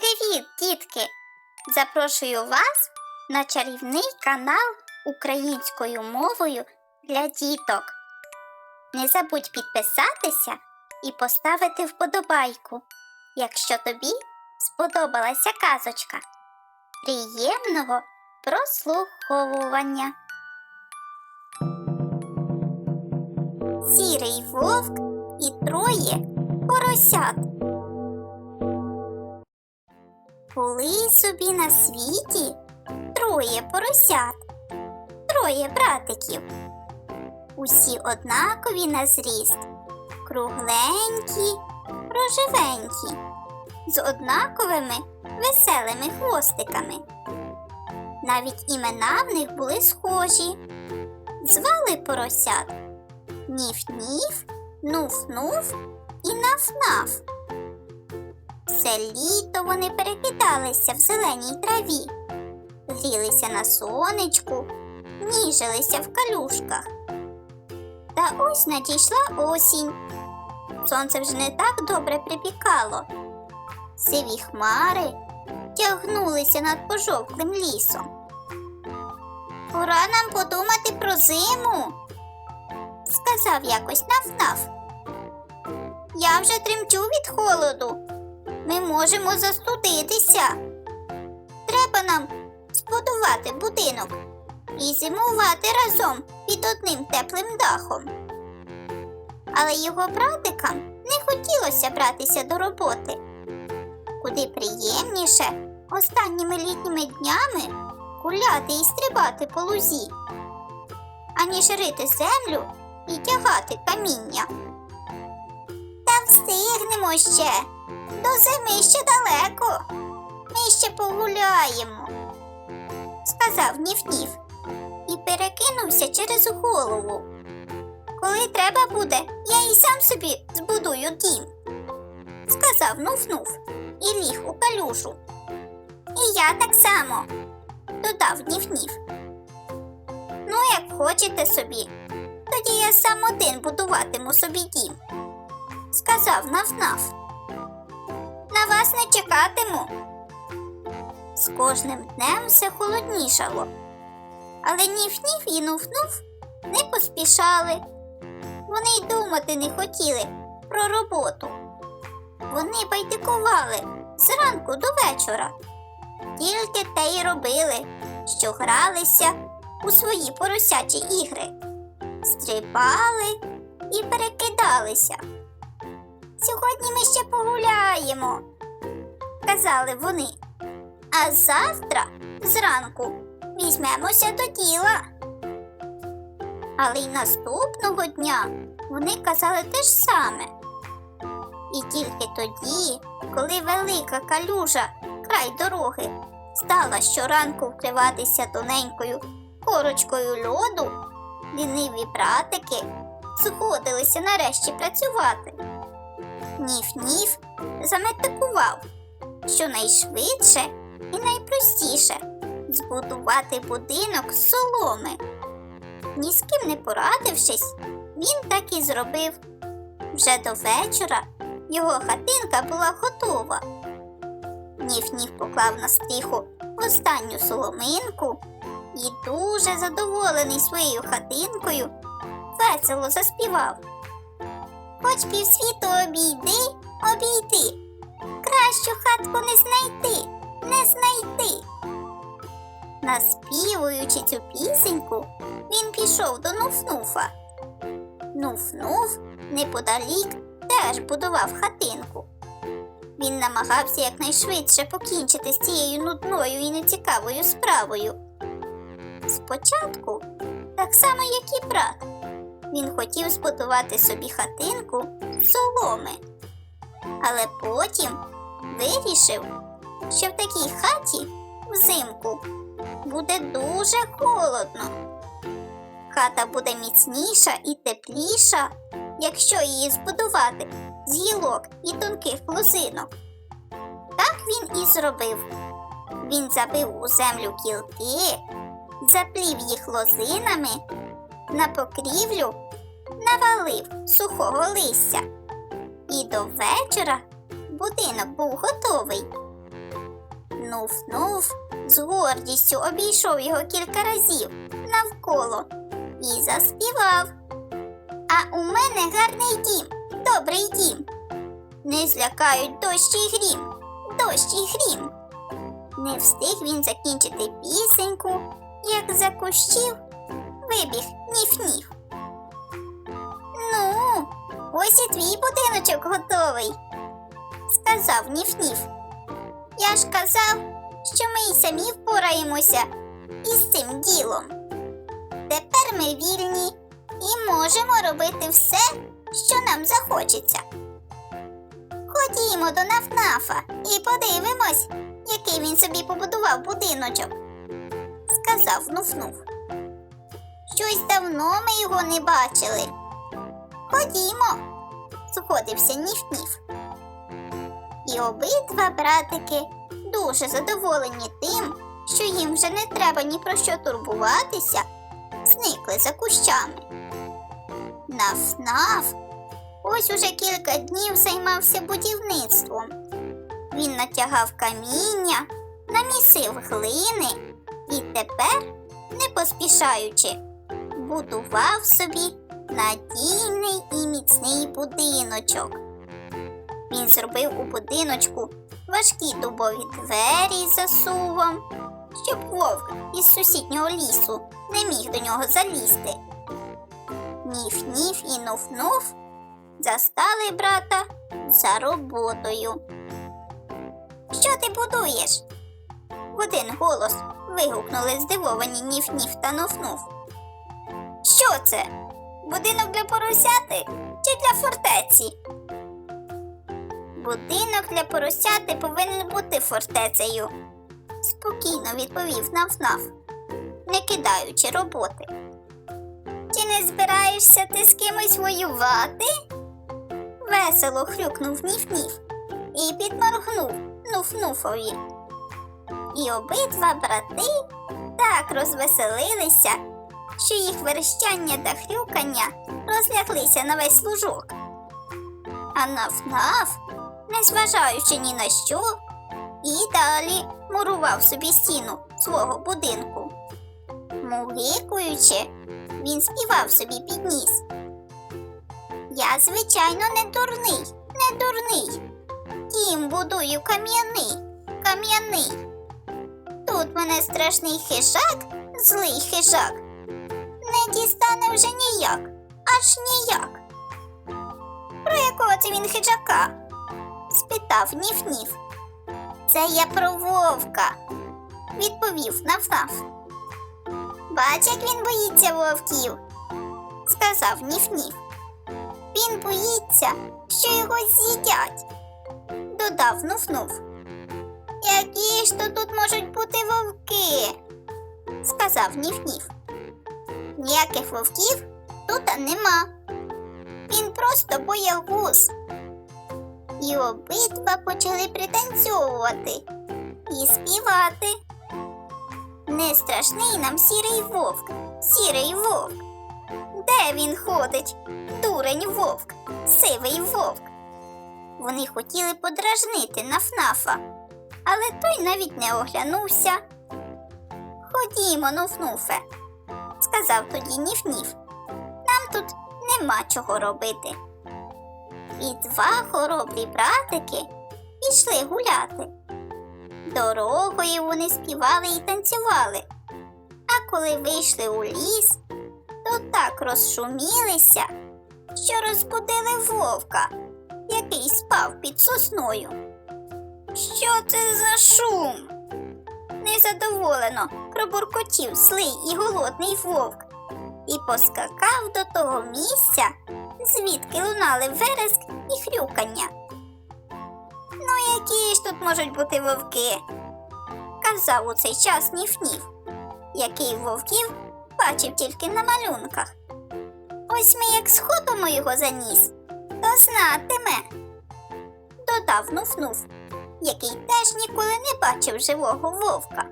Привіт, дітки! Запрошую вас на чарівний канал українською мовою для діток. Не забудь підписатися і поставити вподобайку, якщо тобі сподобалася казочка. Приємного прослуховування. Сірий вовк і троє поросят. Були собі на світі троє поросят, троє братиків. Усі однакові на зріст, кругленькі, рожевенькі, з однаковими веселими хвостиками. Навіть імена в них були схожі. Звали поросят Ніф-ніф, Нуф-нуф і Наф-наф. Все літо вони перекидалися в зеленій траві, грілися на сонечку, ніжилися в калюшках. Та ось надійшла осінь. Сонце вже не так добре припікало. Сиві хмари тягнулися над пожовклим лісом. Пора нам подумати про зиму, сказав якось наф-наф. Я вже тремтю від холоду. Ми можемо застудитися. Треба нам збудувати будинок і зимувати разом під одним теплим дахом. Але його братикам не хотілося братися до роботи. Куди приємніше останніми літніми днями гуляти і стрибати по лузі, аніж рити землю і тягати каміння. Та встигнемо ще. До зими ще далеко. Ми ще погуляємо, сказав Ніф-Ніф і перекинувся через голову. Коли треба буде, я і сам собі збудую дім, сказав Нуф-Нуф і ліг у калюшу. І я так само, додав Ніф-Ніф. Ну, як хочете собі, тоді я сам один будуватиму собі дім, сказав Наф-Наф на вас не чекатиму. З кожним днем все холоднішало, але ніф-ніф і нуф-нуф не поспішали. Вони й думати не хотіли про роботу. Вони байдикували зранку до вечора. Тільки те й робили, що гралися у свої поросячі ігри, стрибали і перекидалися. Сьогодні ми ще погуляємо, казали вони. А завтра зранку візьмемося до діла. Але й наступного дня вони казали те ж саме. І тільки тоді, коли велика калюжа край дороги стала щоранку вкриватися тоненькою корочкою льоду, ліниві братики згодилися нарешті працювати. Ніф-ніф заметикував, що найшвидше і найпростіше збудувати будинок з соломи. Ні з ким не порадившись, він так і зробив. Вже до вечора його хатинка була готова. Ніф-ніф поклав на стріху останню соломинку і дуже задоволений своєю хатинкою весело заспівав. Хоч півсвіту обійди, обійди. Кращу хатку не знайти, не знайти. Наспівуючи цю пісеньку, він пішов до Нуфнуфа. Нуфнуф неподалік теж будував хатинку. Він намагався якнайшвидше покінчити з цією нудною і нецікавою справою. Спочатку, так само, як і брат, він хотів збудувати собі хатинку з соломи, але потім вирішив, що в такій хаті взимку буде дуже холодно. Хата буде міцніша і тепліша, якщо її збудувати з гілок і тонких лозинок. Так він і зробив. Він забив у землю кілки, заплів їх лозинами на покрівлю навалив сухого листя. І до вечора будинок був готовий. Нуф-нуф з гордістю обійшов його кілька разів навколо і заспівав. А у мене гарний дім, добрий дім. Не злякають дощ і грім, дощ і грім. Не встиг він закінчити пісеньку, як за кущів вибіг ніф-ніф. Ну, ось і твій будиночок готовий, сказав ніф-ніф. Я ж казав, що ми й самі впораємося із цим ділом. Тепер ми вільні і можемо робити все, що нам захочеться. Ходімо до Нафнафа і подивимось, який він собі побудував будиночок, сказав Нуфнуф. Щось давно ми його не бачили. Ходімо, згодився Ніф-Ніф. І обидва братики дуже задоволені тим, що їм вже не треба ні про що турбуватися, зникли за кущами. Наф-наф ось уже кілька днів займався будівництвом. Він натягав каміння, намісив глини і тепер, не поспішаючи, будував собі надійний і міцний будиночок. Він зробив у будиночку важкі дубові двері з засувом, щоб вовк із сусіднього лісу не міг до нього залізти. Ніф-ніф і нуф-нуф застали брата за роботою. Що ти будуєш? В один голос вигукнули здивовані ніф-ніф та нуф-нуф. Що це? Будинок для поросяти чи для фортеці? Будинок для поросяти повинен бути фортецею, спокійно відповів Наф-Наф, не кидаючи роботи. Чи не збираєшся ти з кимось воювати? Весело хрюкнув Ніф-Ніф і підморгнув Нуф-Нуфові. І обидва брати так розвеселилися, що їх верещання та хрюкання розляглися на весь лужок. А Наф-Наф, незважаючи ні на що, і далі мурував собі стіну свого будинку. Мугикуючи, він співав собі під ніс. Я, звичайно, не дурний, не дурний. Дім будую кам'яний, кам'яний. Тут мене страшний хижак, злий хижак. Не дістане вже ніяк, аж ніяк. Про якого це він хижака? Спитав Ніф-Ніф. Це я про вовка, відповів Наф-Наф. Бач, як він боїться вовків, сказав Ніф-Ніф. Він боїться, що його з'їдять, додав Нуф-Нуф. Які ж то тут можуть бути вовки? сказав Ніф-Ніф. Ніяких вовків тут нема. Він просто боягуз. І обидва почали пританцьовувати і співати. Не страшний нам сірий вовк, сірий вовк. Де він ходить? Дурень вовк, сивий вовк. Вони хотіли подражнити Нафнафа, але той навіть не оглянувся. Ходімо, Нуфнуфе, сказав тоді Ніф-Ніф. Нам тут нема чого робити. І два хоробрі братики пішли гуляти. Дорогою вони співали і танцювали. А коли вийшли у ліс, то так розшумілися, що розбудили вовка, який спав під сосною. Що це за шум? Незадоволено пробуркотів злий і голодний вовк і поскакав до того місця, звідки лунали вереск і хрюкання. Ну, які ж тут можуть бути вовки? казав у цей час Ніф-Ніф, який вовків бачив тільки на малюнках. Ось ми як схопимо його за ніс, то знатиме. Додав Нуф-Нуф, який теж ніколи не бачив живого вовка.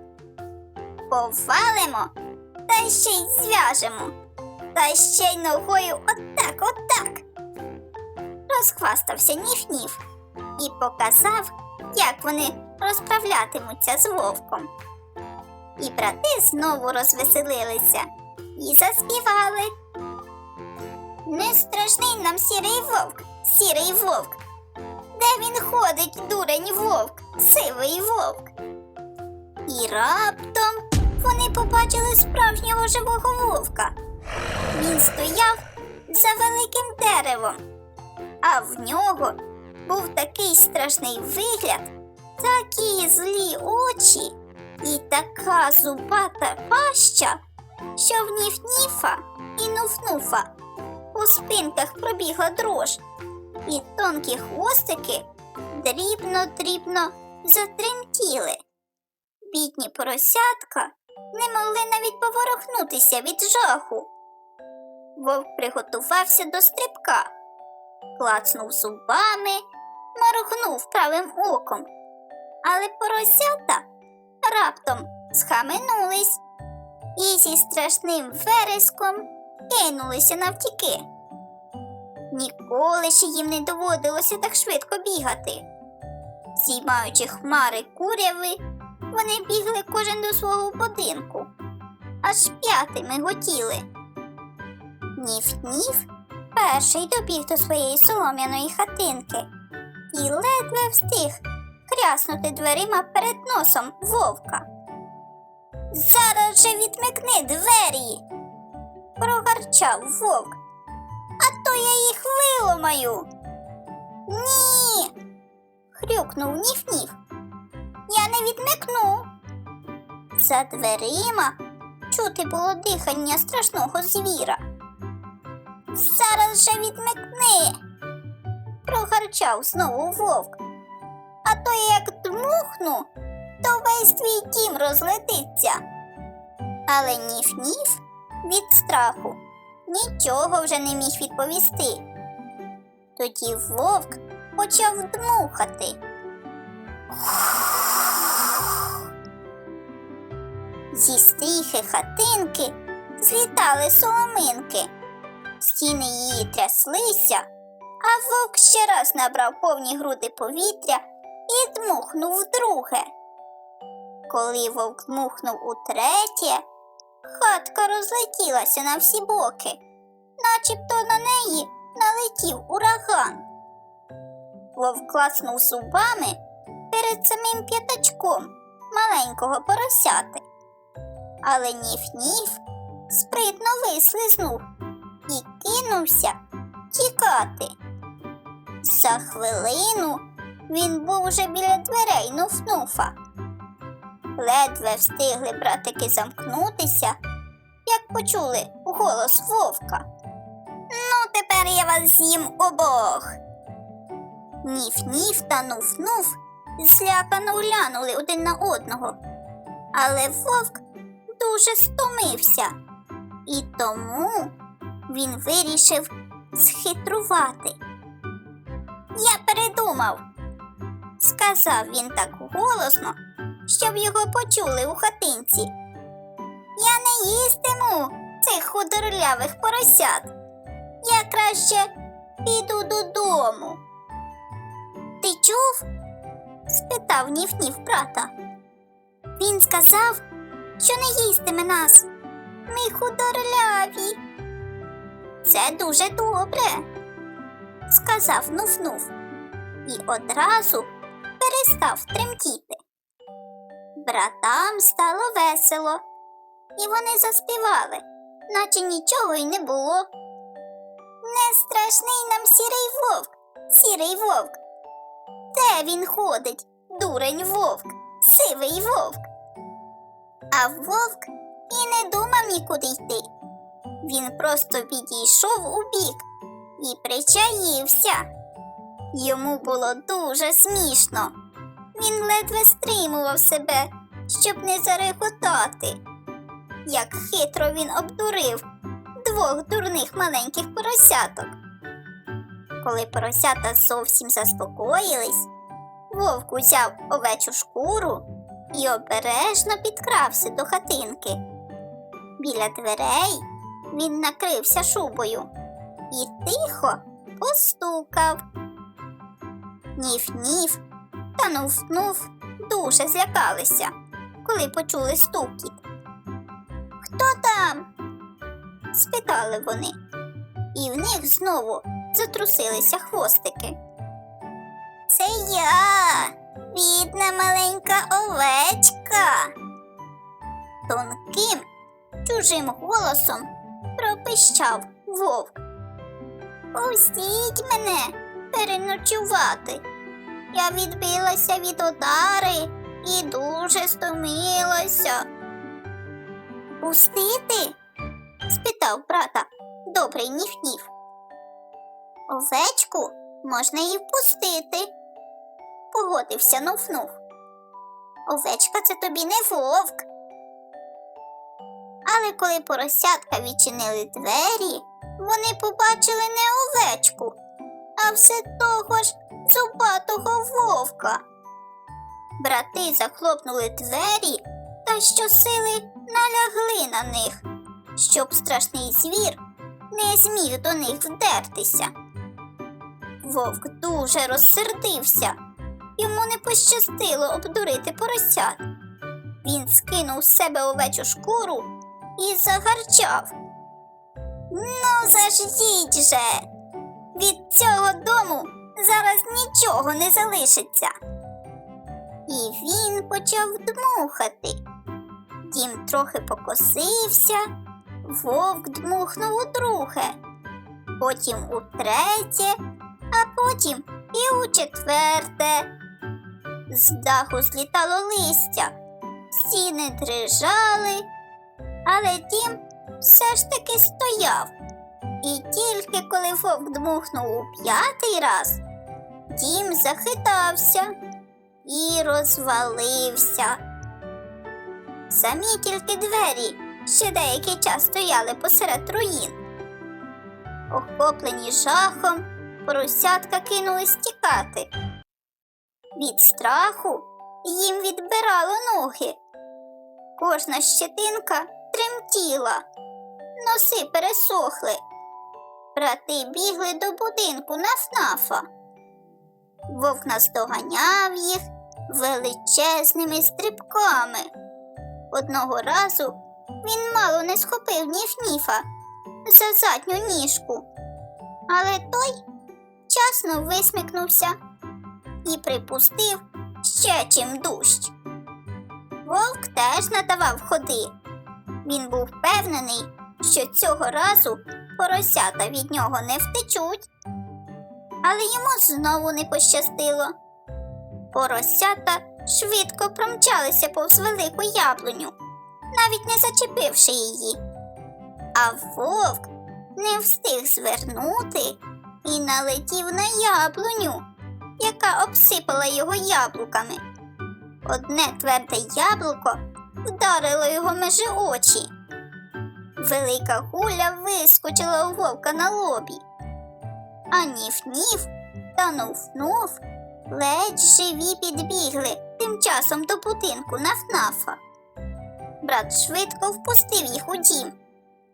Повалимо та ще й зв'яжемо, та ще й ногою отак, отак. Розхвастався Ніф-Ніф і показав, як вони розправлятимуться з вовком. І брати знову розвеселилися і заспівали. Не страшний нам сірий вовк, сірий вовк. Де він ходить, дурень вовк, сивий вовк. І раптом вони побачили справжнього живого вовка. Він стояв за великим деревом, а в нього був такий страшний вигляд, такі злі очі і така зубата паща, що в ніф-ніфа і нуф-нуфа у спинках пробігла дрож, і тонкі хвостики дрібно-дрібно затремтіли. Бідні поросятка не могли навіть поворухнутися від жаху. Вовк приготувався до стрибка, клацнув зубами, моргнув правим оком, але поросята раптом схаменулись і зі страшним вереском кинулися навтіки. Ніколи ще їм не доводилося так швидко бігати. Зіймаючи хмари куряви, вони бігли кожен до свого будинку, аж п'ятими готіли. Ніф-ніф перший добіг до своєї солом'яної хатинки і ледве встиг хряснути дверима перед носом вовка. Зараз же відмикни двері, прогарчав вовк. А то я їх виламаю. Ні. хрюкнув ніф-ніф. Я не відмикну. За дверима чути було дихання страшного звіра. Зараз же відмикни, прогарчав знову вовк. А то як дмухну, то весь твій дім розлетиться. Але ніф-ніф від страху нічого вже не міг відповісти. Тоді вовк почав дмухати. Зі стріхи хатинки злітали соломинки, стіни її тряслися, а вовк ще раз набрав повні груди повітря і дмухнув вдруге. Коли вовк дмухнув утретє, хатка розлетілася на всі боки, начебто на неї налетів ураган. Вовк класнув зубами перед самим п'ятачком маленького поросяти. Але ніф-ніф спритно вислизнув і кинувся тікати. За хвилину він був уже біля дверей нуф-нуфа. Ледве встигли братики замкнутися, як почули голос вовка. Ну, тепер я вас з'їм обох. Ніф-ніф та нуф-нуф злякано глянули один на одного. Але вовк дуже стомився, і тому він вирішив схитрувати. Я передумав, сказав він так голосно, щоб його почули у хатинці. Я не їстиму цих худорлявих поросят. Я краще піду додому. Ти чув? спитав ніф-ніф брата. Він сказав, що не їстиме нас. Ми худорляві. Це дуже добре, сказав нуф-нуф і одразу перестав тремтіти. Братам стало весело, і вони заспівали, наче нічого й не було. Не страшний нам сірий вовк, сірий вовк. Де він ходить, дурень вовк, сивий вовк? А вовк і не думав нікуди йти. Він просто підійшов у бік і причаївся. Йому було дуже смішно. Він ледве стримував себе, щоб не зареготати. Як хитро він обдурив двох дурних маленьких поросяток. Коли поросята зовсім заспокоїлись, вовк узяв овечу шкуру і обережно підкрався до хатинки. Біля дверей він накрився шубою і тихо постукав. Ніф-ніф та нуф-нуф дуже злякалися, коли почули стукіт. Хто там? спитали вони, і в них знову затрусилися хвостики. Це я, бідна маленька овечка. Тонким, чужим голосом пропищав вовк. Пустіть мене переночувати. Я відбилася від одари і дуже стомилася. Пустити? спитав брата добрий ніф-ніф. Овечку можна і впустити, погодився нуф-нуф. Овечка це тобі не вовк. Але коли поросятка відчинили двері, вони побачили не овечку, а все того ж зубатого вовка. Брати захлопнули двері та щосили налягли на них, щоб страшний звір не зміг до них вдертися. Вовк дуже розсердився. Йому не пощастило обдурити поросят. Він скинув з себе овечу шкуру і загарчав. Ну, заждіть же! Від цього дому зараз нічого не залишиться. І він почав дмухати. Дім трохи покосився, вовк дмухнув у друге, потім у третє, а потім і у четверте. З даху злітало листя, стіни дрижали, але дім все ж таки стояв. І тільки коли вовк дмухнув у п'ятий раз, дім захитався і розвалився. Самі тільки двері ще деякий час стояли посеред руїн. Охоплені жахом, поросятка кинулись тікати. Від страху їм відбирало ноги. Кожна щетинка тремтіла, носи пересохли. Брати бігли до будинку нафнафа. Вовк наздоганяв їх величезними стрибками. Одного разу він мало не схопив ніф-ніфа за задню ніжку, але той часно висмикнувся і припустив ще чим дужче. Вовк теж надавав ходи. Він був впевнений, що цього разу поросята від нього не втечуть. Але йому знову не пощастило. Поросята швидко промчалися повз велику яблуню, навіть не зачепивши її. А вовк не встиг звернути і налетів на яблуню, яка обсипала його яблуками. Одне тверде яблуко вдарило його межі очі. Велика гуля вискочила у вовка на лобі, а ніф-ніф та нуф-нуф ледь живі підбігли тим часом до будинку нафнафа. Брат швидко впустив їх у дім.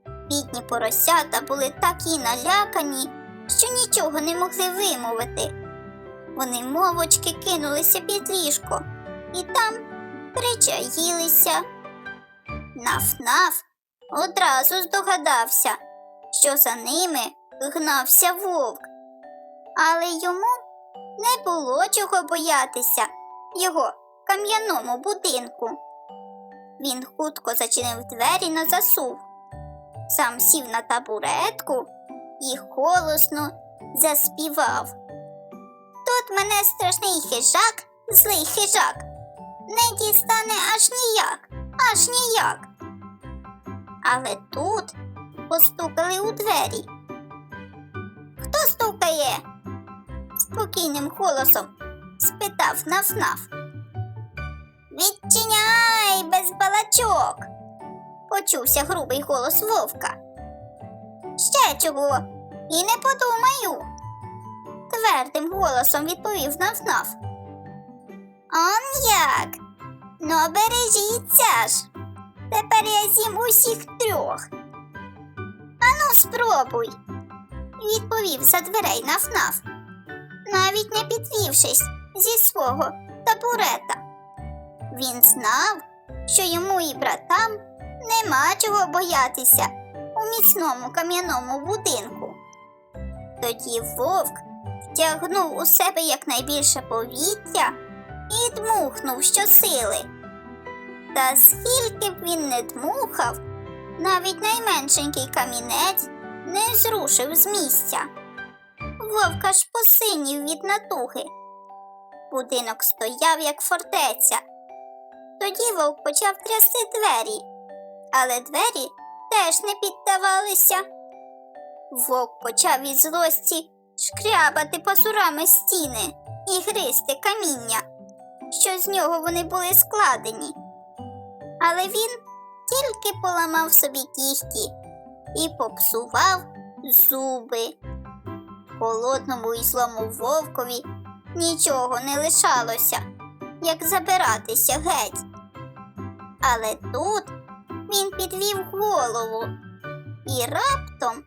Бідні поросята були такі налякані, що нічого не могли вимовити. Вони мовочки кинулися під ліжко і там причаїлися. Наф-наф одразу здогадався, що за ними гнався вовк, але йому не було чого боятися його кам'яному будинку. Він хутко зачинив двері на засув, сам сів на табуретку і голосно заспівав. Тут мене страшний хижак, злий хижак, не дістане аж ніяк, аж ніяк. Але тут постукали у двері. Хто стукає? спокійним голосом спитав нафнаф. Відчиняй без балачок, почувся грубий голос вовка. Ще чого, і не подумаю, твердим голосом відповів нафнаф. Он як? Ну, бережіться ж. Тепер я з'їм усіх трьох. Ану, спробуй, відповів за дверей нафнаф, навіть не підвівшись зі свого табурета. Він знав, що йому і братам нема чого боятися у міцному кам'яному будинку. Тоді вовк втягнув у себе якнайбільше повітря і дмухнув щосили. Та скільки б він не дмухав, навіть найменшенький камінець не зрушив з місця. Вовка ж посинів від натуги. Будинок стояв, як фортеця. Тоді вовк почав трясти двері, але двері теж не піддавалися. Вовк почав від злості шкрябати пасурами стіни і гризти каміння, що з нього вони були складені. Але він тільки поламав собі кіхті і попсував зуби. Холодному і злому вовкові нічого не лишалося, як забиратися геть. Але тут він підвів голову і раптом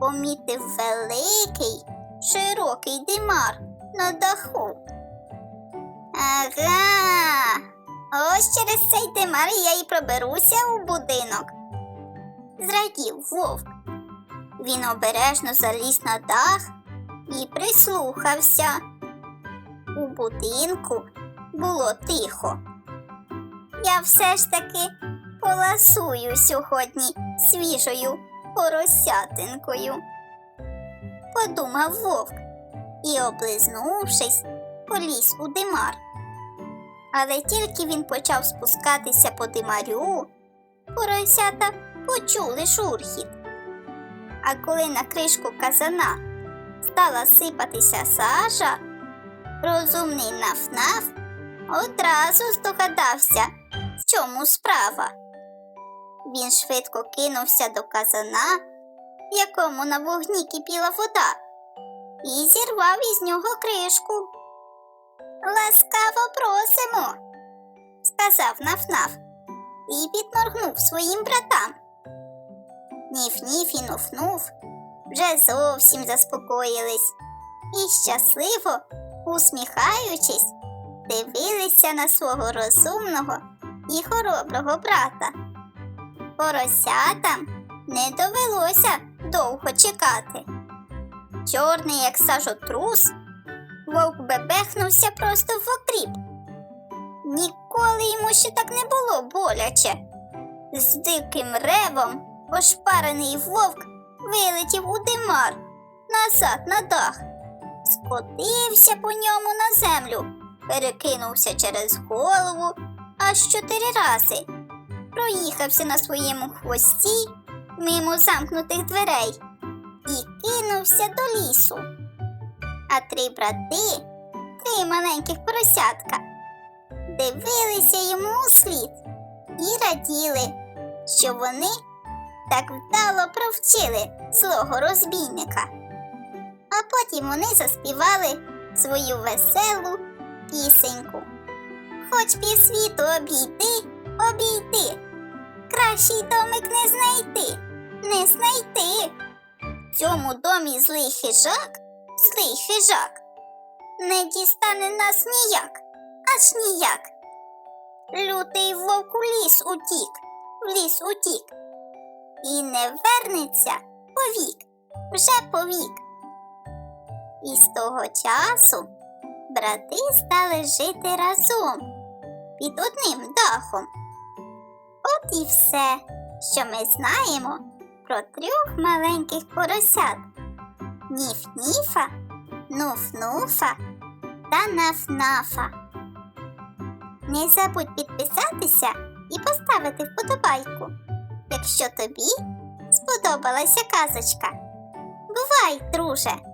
помітив великий, широкий димар на даху. Ага, ось через цей димар я і проберуся у будинок. Зрадів вовк. Він обережно заліз на дах і прислухався. У будинку було тихо. Я все ж таки поласую сьогодні свіжою поросятинкою. Подумав вовк і, облизнувшись, поліз у димар. Але тільки він почав спускатися по димарю, поросята почули шурхіт. А коли на кришку казана стала сипатися сажа, розумний нафнаф одразу здогадався, в чому справа. Він швидко кинувся до казана, в якому на вогні кипіла вода, і зірвав із нього кришку. Ласкаво просимо, сказав нафнаф і підморгнув своїм братам. Ніф-ніф і нуф-нуф вже зовсім заспокоїлись і щасливо, усміхаючись, дивилися на свого розумного і хороброго брата. Поросятам не довелося довго чекати. Чорний, як сажотрус, вовк бебехнувся просто в окріп. Ніколи йому ще так не було боляче. З диким ревом ошпарений вовк вилетів у димар назад на дах, скотився по ньому на землю, перекинувся через голову аж чотири рази, проїхався на своєму хвості мимо замкнутих дверей і кинувся до лісу. А три брати, три маленьких поросятка, дивилися йому у слід і раділи, що вони так вдало провчили злого розбійника. А потім вони заспівали свою веселу пісеньку. Хоч півсвіту обійти, обійти, кращий домик не знайти, не знайти. В цьому домі злий хижак, злий хижак, не дістане нас ніяк, аж ніяк. Лютий вовк у ліс утік, в ліс утік і не вернеться повік, вже повік. І з того часу брати стали жити разом під одним дахом. От і все, що ми знаємо про трьох маленьких поросят Ніф-ніфа, Нуф-нуфа та Наф-нафа. Не забудь підписатися і поставити вподобайку якщо тобі сподобалася казочка. Бувай, друже!